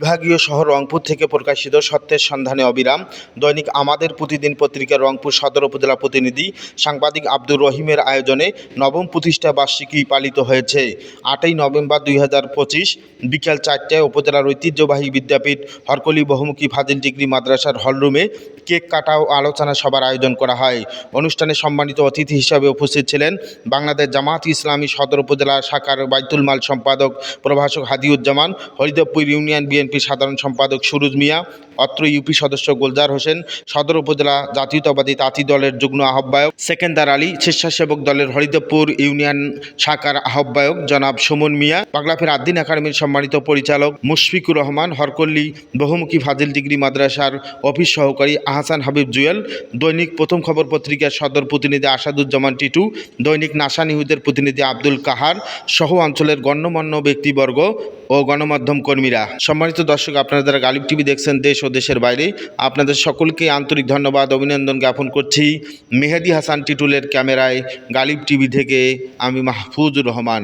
বিভাগীয় শহর রংপুর থেকে প্রকাশিত সত্যের সন্ধানে অবিরাম দৈনিক আমাদের প্রতিদিন পত্রিকার রংপুর সদর উপজেলা প্রতিনিধি সাংবাদিক আব্দুর রহিমের আয়োজনে নবম প্রতিষ্ঠা বার্ষিকী পালিত হয়েছে। আটই নভেম্বর দুই হাজার পঁচিশ বিকেল চারটায় উপজেলার ঐতিহ্যবাহী বিদ্যাপীঠ হরকলি বহুমুখী ফাজিল ডিগ্রি মাদ্রাসার হলরুমে কেক কাটা ও আলোচনা সভার আয়োজন করা হয়। অনুষ্ঠানে সম্মানিত অতিথি হিসাবে উপস্থিত ছিলেন বাংলাদেশ জামাত ইসলামী সদর উপজেলা শাখার বাইতুল মাল সম্পাদক প্রভাষক হাদিউজ্জামান, হরিদেবপুর ইউনিয়ন বিএনপির সাধারণ সম্পাদক সুরুজ মিয়া, অত্র ইউপি সদস্য গোলজার হোসেন, সদর উপজেলা জাতীয়তাবাদী তাঁতি দলের যুগ্ম আহ্বায়ক সেকেন্দার আলী, স্বেচ্ছাসেবক দলের হরিদেবপুর ইউনিয়ন শাখার আহ্বায়ক জনাব সুমন মিয়া বাংলাফের আদ্দিন একাডেমির সম্মানিত পরিচালক মুশফিকুর রহমান, হরকল্লি বহুমুখী ফাজিল ডিগ্রি মাদ্রাসার অফিস সহকারী আহসান হাবিব জুয়েল, দৈনিক প্রথম খবর পত্রিকার সদর প্রতিনিধি আসাদুজ্জামান টিটু, দৈনিক নাসা নিউজের প্রতিনিধি আব্দুল কাহার, সহ অঞ্চলের গণ্যমান্য ব্যক্তিবর্গ ও গণমাধ্যম কর্মীরা। সম্মানিত দর্শক, আপনারা যারা গালিব টিভি দেখছেন দেশ ও দেশের বাইরে, আপনাদের সকলকে আন্তরিক ধন্যবাদ, অভিনন্দন জ্ঞাপন করছি। মেহেদি হাসান টিটুলের ক্যামেরায় গালিব টিভি থেকে আমি মাহফুজুর রহমান।